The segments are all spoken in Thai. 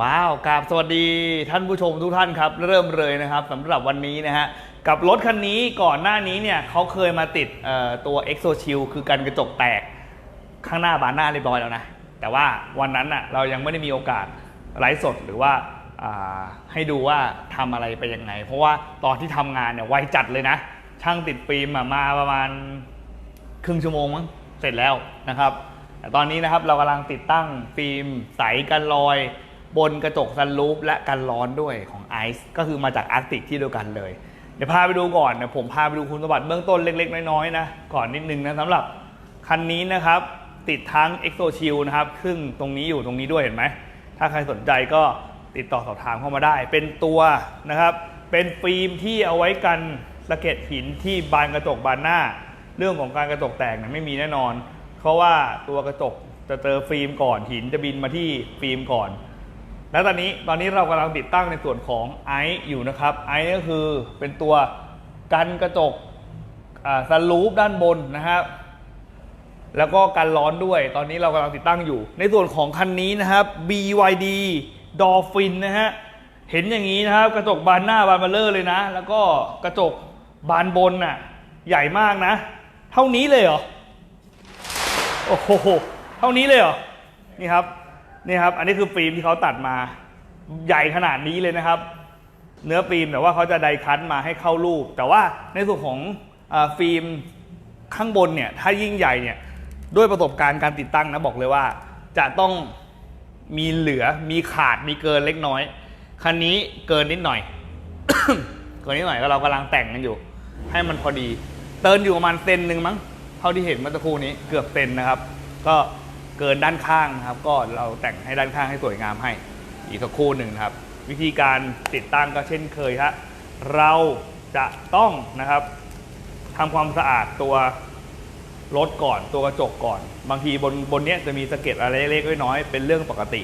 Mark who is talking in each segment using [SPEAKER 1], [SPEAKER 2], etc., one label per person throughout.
[SPEAKER 1] ว้าวกราบสวัสดีท่านผู้ชมทุกท่านครับ เริ่มเลยนะครับสำหรับวันนี้นะฮะ กับรถคันนี้ก่อนหน้านี้เนี่ยเขาเคยมาติดตัว Exo Shield คือกันกระจกแตก ข้างหน้าบานหน้าเรียบร้อยแล้วนะ แต่ว่าวันนั้นน่ะเรายังไม่ได้มีโอกาสไลฟ์สดหรือว่าให้ดูว่าทำอะไรไปยังไง เพราะว่าตอนที่ทำงานเนี่ยไวจัดเลยนะ ช่างติดฟิล์มมาประมาณครึ่งชั่วโมงมั้งเสร็จแล้วนะครับ แต่ตอนนี้นะครับเรากำลังติดตั้งฟิล์มใสกันรอย บนกระจกซันรูฟและกันร้อนด้วยของไอซ์ก็คือมาจากอาร์ติกที่เดียวกันเลย เดี๋ยวพาไปดูก่อนเดี๋ยวผมพาไปดูคุณสมบัติเบื้องต้นเล็ก ๆ น้อยๆนะก่อนนิดนึงนะสำหรับคันนี้นะครับติดทั้ง Exo s h i e l นะครับซึ่งตรงนี้อยู่ตรงนี้ด้วยเห็นไหมถ้าใครสนใจก็ติดต่อสอบถามเข้ามาได้ เป็นตัวนะครับเป็นฟิล์มที่เอาไว้กันสะเก็ดหินที่บานกระจกบานหน้า เรื่องของการกระจกแตกเนี่ยไม่มีแน่นอน เพราะว่าตัวกระจกจะเจอฟิล์มก่อนหินจะบินมาที่ฟิล์มก่อน แล้วตอนนี้ตอนนี้เรากำลังติดตั้งในส่วนของไอซ์อยู่นะครับไอซ์ก็คือเป็นตัวกันกระจกสลูปด้านบนนะครับแล้วก็กันร้อนด้วย ตอนนี้เรากำลังติดตั้งอยู่ ในส่วนของคันนี้นะครับ BYD Dolphin นะฮะ เห็นอย่างนี้นะครับ กระจกบานหน้าบานเบลเลอร์เลยนะ แล้วก็กระจกบานบนน่ะ ใหญ่มากนะ เท่านี้เลยเหรอ โอ้โห เท่านี้เลยเหรอ นี่ครับ นี่ครับ อันนี้คือฟิล์มที่เขาตัดมา ใหญ่ขนาดนี้เลยนะครับ เนื้อฟิล์มแต่ว่าเขาจะไดคัตมาให้เข้ารูป แต่ว่าในส่วนของอฟิล์มข้างบนเนี่ย ถ้ายิ่งใหญ่เนี่ย ด้วยประสบการณ์การติดตั้งนะบอกเลยว่า จะต้องมีเหลือ มีขาด มีเกินเล็กน้อย คันนี้เกินนิดหน่อย เกินนิดหน่อยก็เรากำลังแต่งกันอยู่ ให้มันพอดี เตินอยู่ประมาณเซนหนึ่งมั้ง เท่าที่เห็นเมื่อสักครู่นี้เกือบเซนนะครับ ก็เกินด้านข้างนะครับ ก็เราแต่งให้ด้านข้างให้สวยงามให้ อีกสักครู่หนึ่งนะครับ วิธีการติดตั้งก็เช่นเคยฮะเราจะต้องนะครับทำความสะอาดตัวรถก่อนตัวกระจกก่อน บางทีบนบนเนี้ยจะมีสะเก็ดอะไรเล็กๆน้อยๆเป็นเรื่องปกติ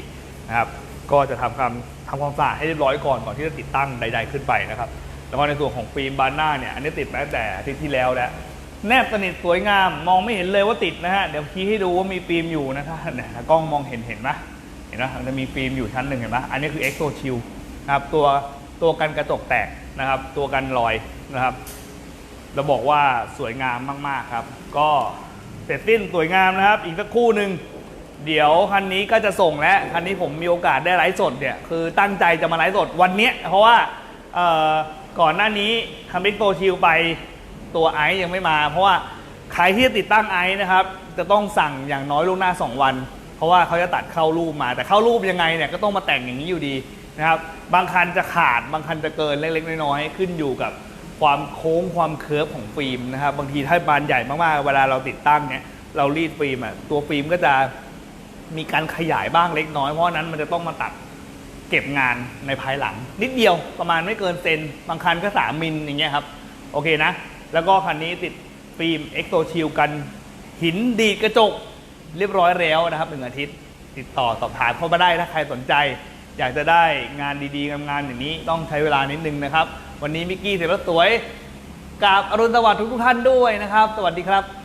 [SPEAKER 1] นะครับ ก็จะทำความทำความสะอาดให้เรียบร้อยก่อนก่อนที่จะติดตั้งใด ๆขึ้นไปนะครับ แล้วก็ในส่วนของฟิล์มบานหน้าเนี่ยอันนี้ติดมาตั้งแต่อาทิตย์ที่แล้วแล้ว แนบสนิทสวยงาม มองไม่เห็นเลยว่าติดนะฮะ เดี๋ยวชี้ให้ดูว่ามีฟิล์มอยู่นะครับเนี่ยกล้องมองเห็นเห็นไหมเห็นไหมมันจะมีฟิล์มอยู่ชั้นหนึ่งเห็นไหมอันนี้คือ Exo Shield นะครับตัวตัวกันกระจกแตกนะครับ ตัวกันรอยนะครับเราบอกว่าสวยงามมากๆครับ ก็เสร็จสิ้นสวยงามนะครับ อีกสักคู่หนึ่งเดี๋ยวคันนี้ก็จะส่งแล้วคันนี้ผมมีโอกาสได้ไลฟ์สดเนี่ยคือตั้งใจจะมาไลฟ์สดวันนี้เพราะว่าก่อนหน้านี้ทำ Exo Shield ไป ตัวไอซ์ยังไม่มา เพราะว่าใครที่จะติดตั้งไอซ์นะครับ จะต้องสั่งอย่างน้อยล่วงหน้า 2 วัน เพราะว่าเขาจะตัดเข้ารูปมา แต่เข้ารูปยังไงเนี่ยก็ต้องมาแต่งอย่างนี้อยู่ดีนะครับ บางคันจะขาดบางคันจะเกินเล็กๆน้อยๆขึ้นอยู่กับความโค้งความเคิร์ฟของฟิล์มนะครับ บางทีถ้าบานใหญ่มากๆ เวลาเราติดตั้งเนี่ยเรารีดฟิล์มอะตัวฟิล์มก็จะมีการขยายบ้างเล็กน้อย เพราะนั้นมันจะต้องมาตัดเก็บงานในภายหลัง นิดเดียวประมาณไม่เกินเซนบางคันก็3มิลอย่างเงี้ยครับ โอเคนะ แล้วก็คันนี้ติดฟิล์มเอ็กโซชิลกันหินดีดกระจกเรียบร้อยแล้วนะครับหนึ่งอาทิตย์ติดต่อสอบถามเข้ามาได้ถ้าใครสนใจ อยากจะได้งานดีๆงานอย่างนี้ต้องใช้เวลานิดนึงนะครับ วันนี้มิกกี้เสร็จแล้วสวยกับอรุณสวัสดิ์ทุกท่านด้วยนะครับ สวัสดีครับ